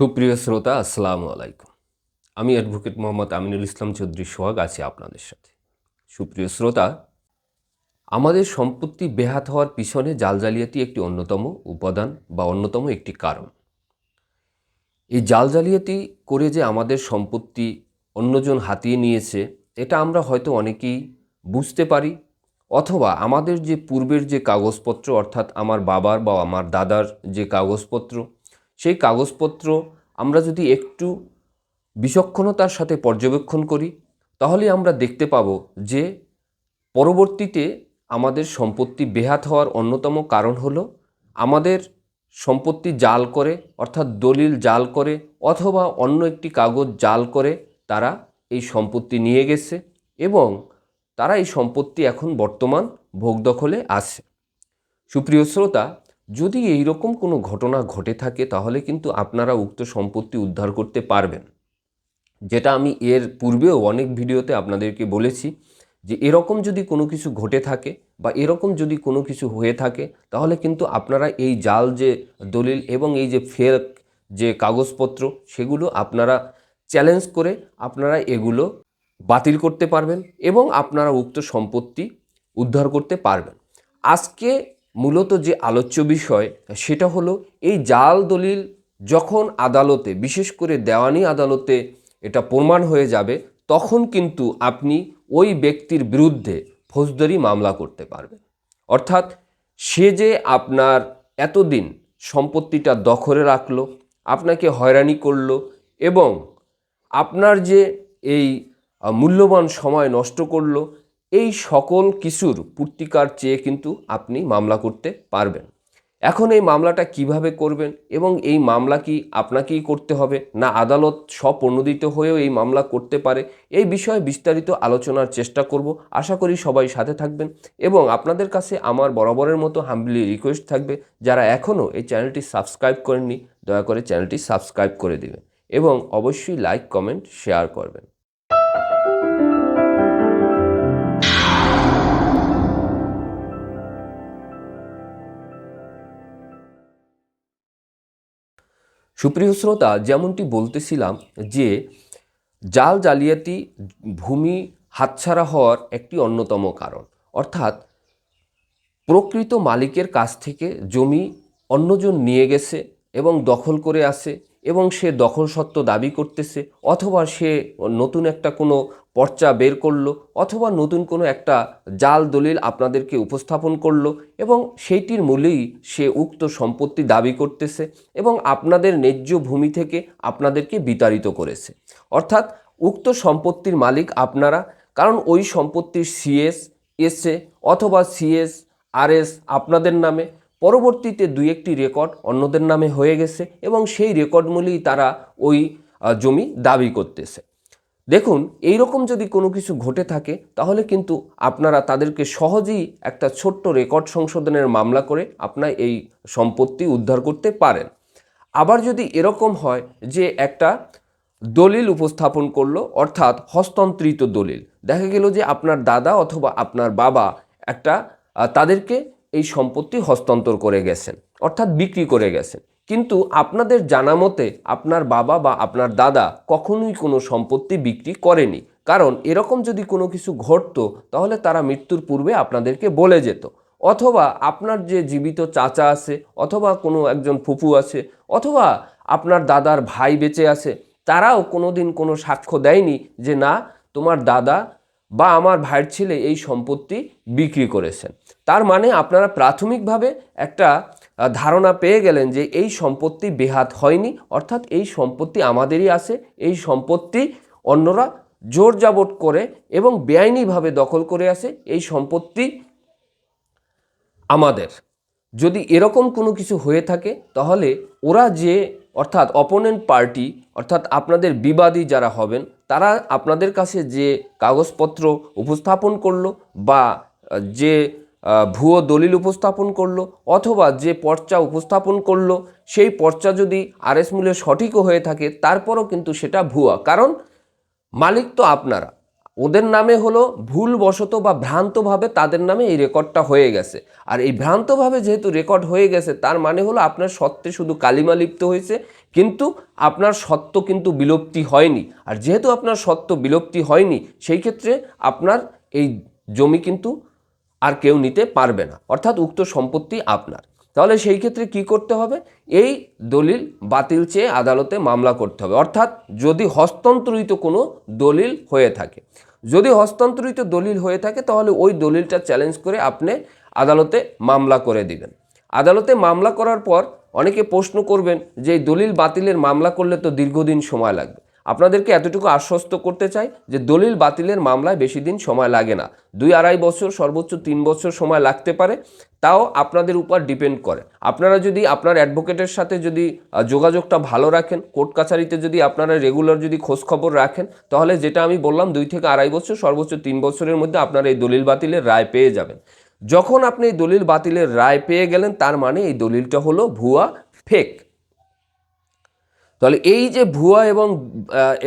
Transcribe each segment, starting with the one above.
সুপ্রিয় শ্রোতা, আসসালামু আলাইকুম। আমি অ্যাডভোকেট মোহাম্মদ আমিনুল ইসলাম চৌধুরী সোহাগ, আছি আপনাদের সাথে। সুপ্রিয় শ্রোতা, আমাদের সম্পত্তি বেহাত হওয়ার পিছনে জাল জালিয়াতি একটি অন্যতম উপাদান বা অন্যতম একটি কারণ। এই জাল জালিয়াতি করে যে আমাদের সম্পত্তি অন্যজন হাতিয়ে নিয়েছে, এটা আমরা হয়তো অনেকেই বুঝতে পারি, অথবা আমাদের যে পূর্বের যে কাগজপত্র, অর্থাৎ আমার বাবার বা আমার দাদার যে কাগজপত্র সেই কাগজপত্র আমরা যদি একটু বিচক্ষণতার সাথে পর্যবেক্ষণ করি, তাহলে আমরা দেখতে পাব যে পরবর্তীতে আমাদের সম্পত্তি বেহাত হওয়ার অন্যতম কারণ হলো আমাদের সম্পত্তি জাল করে, অর্থাৎ দলিল জাল করে, অথবা অন্য একটি কাগজ জাল করে তারা এই সম্পত্তি নিয়ে গেছে এবং তারা এই সম্পত্তি এখন বর্তমান ভোগ দখলে আছে। সুপ্রিয় শ্রোতা যদি এই রকম কোনো ঘটনা ঘটে থাকে, তাহলে কিন্তু আপনারা উক্ত সম্পত্তি উদ্ধার করতে পারবেন। যেটা আমি এর পূর্বেও অনেক ভিডিওতে আপনাদেরকে বলেছি যে, এরকম যদি কোনো কিছু ঘটে থাকে বা এরকম যদি কোনো কিছু হয়ে থাকে, তাহলে কিন্তু আপনারা এই জাল যে দলিল এবং এই যে ফেক যে কাগজপত্র, সেগুলো আপনারা চ্যালেঞ্জ করে আপনারা এগুলো বাতিল করতে পারবেন এবং আপনারা উক্ত সম্পত্তি উদ্ধার করতে পারবেন। আজকে মূলত যে আলোচ্য বিষয়, সেটা হলো এই জাল দলিল যখন আদালতে, বিশেষ করে দেওয়ানি আদালতে এটা প্রমাণ হয়ে যাবে, তখন কিন্তু আপনি ওই ব্যক্তির বিরুদ্ধে ফৌজদারি মামলা করতে পারবেন। অর্থাৎ সে যে আপনার এতদিন সম্পত্তিটা দখলে রাখল, আপনাকে হয়রানি করল এবং আপনার যে এই মূল্যবান সময় নষ্ট করল এই সকল কিছুর পূর্তিকার চেয়ে কিন্তু আপনি মামলা করতে পারবেন। এখন এই মামলাটা কীভাবে করবেন এবং এই মামলা কি আপনাকেই করতে হবে? না আদালত স্বপ্রণোদিত হয়েও এই মামলা করতে পারে? এই বিষয়ে বিস্তারিত আলোচনার চেষ্টা করব। আশা করি সবাই সাথে থাকবেন এবং আপনাদের কাছে আমার বরাবরের মতো হাম্বলি রিকোয়েস্ট থাকবে। যারা এখনও এই চ্যানেলটি সাবস্ক্রাইব করেননি, দয়া করে চ্যানেলটি সাবস্ক্রাইব করে দেবেন এবং অবশ্যই লাইক কমেন্ট শেয়ার করবেন। সুপ্রিয় শ্রোতা, যেমনটি বলতেছিলাম যে জাল জালিয়াতি ভূমি হাতছাড়া হওয়ার একটি অন্যতম কারণ। অর্থাৎ প্রকৃত মালিকের কাছ থেকে জমি অন্যজন নিয়ে গেছে এবং দখল করে আসে এবং সে দখল সত্ত্ব দাবি করতেছে, অথবা সে নতুন একটা কোনো পর্চা বের করল অথবা নতুন কোনো একটা জাল দলিল আপনাদেরকে উপস্থাপন করল এবং সেইটির মূলেই সে উক্ত সম্পত্তি দাবি করতেছে এবং আপনাদের ন্যায্য ভূমি থেকে আপনাদেরকে বিতাড়িত করেছে। অর্থাৎ উক্ত সম্পত্তির মালিক আপনারা, কারণ ওই সম্পত্তির সিএস এসে অথবা সিএস, আরএস আপনাদের নামে। পরবর্তীতে দুই একটি রেকর্ড অন্যদের নামে হয়ে গেছে এবং সেই রেকর্ড মূলেই তারা ওই জমি দাবি করতেছে। দেখুন এই রকম যদি কোনো কিছু ঘটে থাকে, তাহলে কিন্তু আপনারা তাদেরকে সহজেই একটা ছোট্ট রেকর্ড সংশোধনের মামলা করে আপনার এই সম্পত্তি উদ্ধার করতে পারেন। আবার যদি এরকম হয় যে একটা দলিল উপস্থাপন করল, অর্থাৎ হস্তান্তরিত দলিল, দেখা গেল যে আপনার দাদা অথবা আপনার বাবা একটা তাদেরকে এই সম্পত্তি হস্তান্তর করে গেছেন, অর্থাৎ বিক্রি করে গেছেন। কিন্তু আপনাদের জানা মতে আপনার বাবা বা আপনার দাদা কখনোই কোনো সম্পত্তি বিক্রি করেনি। কারণ এরকম যদি কোনো কিছু ঘটতো, তাহলে তারা মৃত্যুর পূর্বে আপনাদেরকে বলে যেত। অথবা আপনার যে জীবিত চাচা আছে, অথবা কোনো একজন ফুপু আছে, অথবা আপনার দাদার ভাই বেঁচে আছে, তারাও কোনোদিন কোনো সাক্ষ্য দেয়নি যে না, তোমার দাদা বা আমার ভাইয়ের ছেলে এই সম্পত্তি বিক্রি করেছেন। তার মানে আপনারা প্রাথমিকভাবে একটা ধারণা পেয়ে গেলেন যে এই সম্পত্তি বেহাত হয়নি, অর্থাৎ এই সম্পত্তি আমাদেরই আছে, এই সম্পত্তি অন্যরা জোর জাবট করে এবং বেআইনিভাবে দখল করে আছে, এই সম্পত্তি আমাদের। যদি এরকম কোনো কিছু হয়ে থাকে, তাহলে ওরা যে, অর্থাৎ অপোনেন্ট পার্টি অর্থাৎ আপনাদের বিবাদী যারা হবেন, তারা আপনাদের কাছে যে কাগজপত্র উপস্থাপন করল বা যে ভুয়ো দলিল উপস্থাপন করল অথবা যে পর্চা উপস্থাপন করল, সেই পর্চা যদি আরএস মূল্যে সঠিকও হয়ে থাকে, তারপরও কিন্তু সেটা ভুয়া। কারণ মালিক তো আপনারা। ওদের নামে হলো ভুলবশত বা ভ্রান্তভাবে তাদের নামে এই রেকর্ডটা হয়ে গেছে। আর এই ভ্রান্তভাবে যেহেতু রেকর্ড হয়ে গেছে, তার মানে হলো আপনার সত্ত্বে শুধু কালিমা লিপ্ত হয়েছে, কিন্তু আপনার সত্য কিন্তু বিলুপ্তি হয়নি। আর যেহেতু আপনার সত্য বিলুপ্তি হয়নি, সেই ক্ষেত্রে আপনার এই জমি কিন্তু আর কেউ নিতে পারবে না। অর্থাৎ উক্ত সম্পত্তি আপনার। তাহলে সেই ক্ষেত্রে কি করতে হবে? এই দলিল বাতিল চেয়ে আদালতে মামলা করতে হবে। অর্থাৎ যদি হস্তান্তরিত কোনো দলিল হয়ে থাকে। যদি হস্তান্তরিত দলিল হয়ে থাকে, তাহলে ওই দলিলটা চ্যালেঞ্জ করে আপনি আদালতে মামলা করে দিবেন। আদালতে মামলা করার পর অনেকে প্রশ্ন করবেন যে দলিল বাতিলের মামলা করলে তো দীর্ঘদিন সময় লাগবে। আপনাদেরকে এতটুকু আশ্বস্ত করতে চাই যে দলিল বাতিলের মামলায় বেশি দিন সময় লাগে না। দুই আড়াই বছর, সর্বোচ্চ তিন বছর সময় লাগতে পারে। তাও আপনাদের উপর ডিপেন্ড করে। আপনারা যদি আপনার অ্যাডভোকেটের সাথে যদি যোগাযোগটা ভালো রাখেন, কোর্ট কাছারিতে যদি আপনারা রেগুলার যদি খোঁজখবর রাখেন, তাহলে যেটা আমি বললাম, দুই থেকে আড়াই বছর, সর্বোচ্চ তিন বছরের মধ্যে আপনারা এই দলিল বাতিলের রায় পেয়ে যাবেন। যখন আপনি এই দলিল বাতিলের রায় পেয়ে গেলেন, তার মানে এই দলিলটা হলো ভুয়া ফেক তাহলে এই যে ভুয়া এবং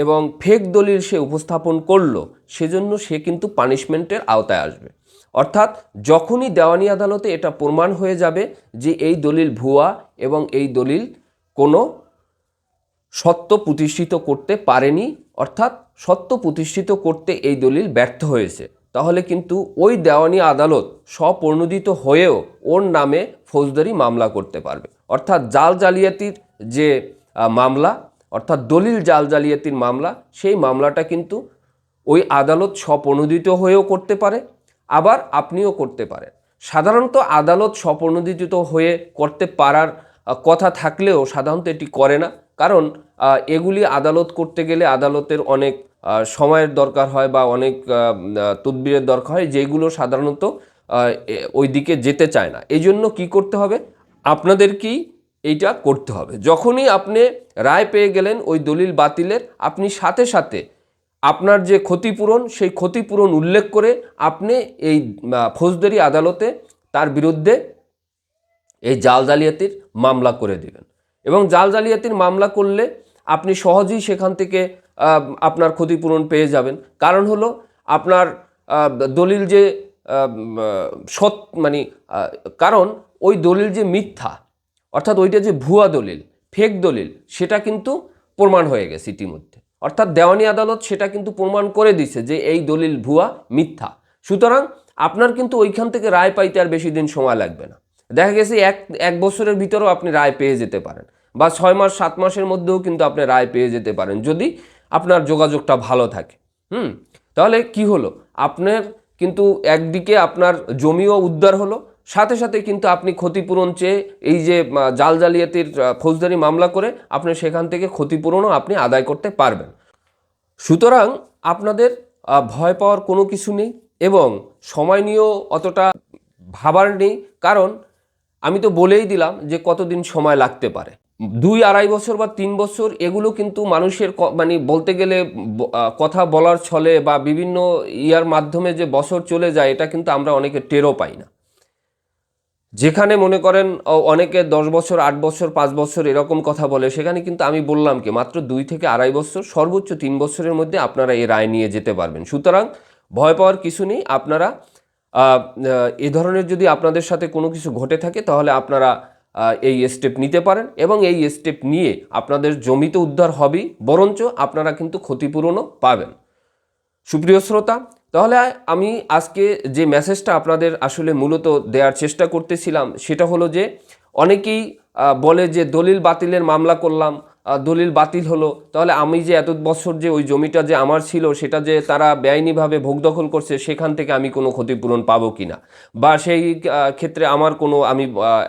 এবং ফেক দলিল সে উপস্থাপন করল, সেজন্য সে কিন্তু পানিশমেন্টের আওতায় আসবে। অর্থাৎ যখনই দেওয়ানি আদালতে এটা প্রমাণ হয়ে যাবে যে এই দলিল ভুয়া এবং এই দলিল কোনো সত্য প্রতিষ্ঠিত করতে পারেনি, অর্থাৎ সত্য প্রতিষ্ঠিত করতে এই দলিল ব্যর্থ হয়েছে, তাহলে কিন্তু ওই দেওয়ানি আদালত স্বপ্রণোদিত হয়েও ওর নামে ফৌজদারি মামলা করতে পারবে। অর্থাৎ জাল জালিয়াতির যে মামলা, অর্থাৎ দলিল জাল জালিয়াতির মামলা, সেই মামলাটা কিন্তু ওই আদালত স্বপ্রণোদিত হয়েও করতে পারে, আবার আপনিও করতে পারেন। সাধারণত আদালত স্বপ্রণোদিত হয়ে করতে পারার কথা থাকলেও সাধারণত এটি করে না। কারণ এগুলি আদালত করতে গেলে আদালতের অনেক সময়ের দরকার হয় বা অনেক তদবিরের দরকার হয়, যেগুলো সাধারণত ওই দিকে যেতে চায় না। এই জন্য কী করতে হবে? আপনাদেরকেই এইটা করতে হবে। যখনই আপনি রায় পেয়ে গেলেন ওই দলিল বাতিলের, আপনি সাথে সাথে আপনার যে ক্ষতিপূরণ, সেই ক্ষতিপূরণ উল্লেখ করে আপনি এই ফৌজদারি আদালতে তার বিরুদ্ধে এই জাল জালিয়াতির মামলা করে দিবেন। এবং জাল জালিয়াতির মামলা করলে আপনি সহজেই সেখান থেকে আপনার ক্ষতিপূরণ পেয়ে যাবেন। কারণ হলো আপনার দলিল যে সৎ মানে কারণ ওই দলিল যে মিথ্যা অর্থাৎ ওইটা যে ভুয়া দলিল ফেক দলিল, সেটা কিন্তু প্রমাণ হয়ে গেছে ইতিমধ্যে। অর্থাৎ দেওয়ানি আদালত সেটা কিন্তু প্রমাণ করে দিছে যে এই দলিল ভুয়া, মিথ্যা। সুতরাং আপনার কিন্তু ওইখান থেকে রায় পাইতে আর বেশি দিন সময় লাগবে না। দেখা গেছে এক এক বছরের ভিতরেও আপনি রায় পেয়ে যেতে পারেন বা ছয় মাস, সাত মাসের মধ্যেও কিন্তু আপনি রায় পেয়ে যেতে পারেন যদি আপনার যোগাযোগটা ভালো থাকে। হুম? তাহলে কি হলো? আপনার কিন্তু একদিকে আপনার জমিও উদ্ধার হলো সাথে সাথে কিন্তু আপনি ক্ষতিপূরণ চেয়ে এই যে জাল জালিয়াতির ফৌজদারি মামলা করে আপনি সেখান থেকে ক্ষতিপূরণও আপনি আদায় করতে পারবেন। সুতরাং আপনাদের ভয় পাওয়ার কোনো কিছু নেই এবং সময় নিয়েও অতটা ভাবার নেই। কারণ আমি তো বলেই দিলাম যে কতদিন সময় লাগতে পারে। দুই আড়াই বছর বা তিন বছর এগুলো কিন্তু মানুষের মানে বলতে গেলে কথা বলার ছলে বা বিভিন্ন ইয়ার মাধ্যমে যে বছর চলে যায়, এটা কিন্তু আমরা অনেকে টেরও পাই না। যেখানে মনে করেন অনেকে দশ বছর, আট বছর, পাঁচ বছর এরকম কথা বলে, সেখানে কিন্তু আমি বললাম কি, মাত্র দুই থেকে আড়াই বছর, সর্বোচ্চ তিন বছরের মধ্যে আপনারা এই রায় নিয়ে যেতে পারবেন। সুতরাং ভয় পাওয়ার কিছু নেই, আপনারা এ ধরনের যদি আপনাদের সাথে কোনো কিছু ঘটে থাকে, তাহলে আপনারা এই স্টেপ নিতে পারেন এবং এই স্টেপ নিয়ে আপনাদের জমিতে উদ্ধার হবেই, বরঞ্চ আপনারা কিন্তু ক্ষতিপূরণও পাবেন। সুপ্রিয় শ্রোতা তাহলে আমি আজকে যে মেসেজটা আপনাদের আসলে মূলত দেওয়ার চেষ্টা করতেছিলাম, সেটা হলো যে অনেকেই বলে যে দলিল বাতিলের মামলা করলাম দলিল বাতিল হলো, তাহলে আমি যে এত বছর যে ওই জমিটা যে আমার ছিল, সেটা যে তারা বেআইনিভাবে ভোগ দখল করছে, সেখান থেকে আমি কোনো ক্ষতিপূরণ পাবো কিনা? বা সেই ক্ষেত্রে আমার কোনো, আমি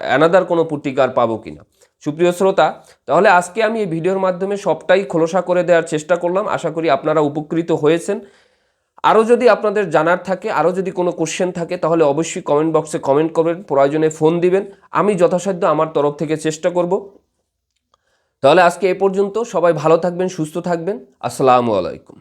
অ্যানাদার কোনো প্রতিকার পাবো কি না সুপ্রিয় শ্রোতা, তাহলে আজকে আমি এই ভিডিওর মাধ্যমে সবটাই খোলসা করে দেওয়ার চেষ্টা করলাম। আশা করি আপনারা উপকৃত হয়েছেন। আরও যদি আপনাদের জানার থাকে আরও যদি কোনো কোশ্চেন থাকে, তাহলে অবশ্যই কমেন্ট বক্সে কমেন্ট করবেন, প্রয়োজনে ফোন দিবেন। আমি যথাসাধ্য আমার তরফ থেকে চেষ্টা করব। তাহলে আজকে এ পর্যন্ত, সবাই ভালো থাকবেন, সুস্থ থাকবেন। আসসালামু আলাইকুম।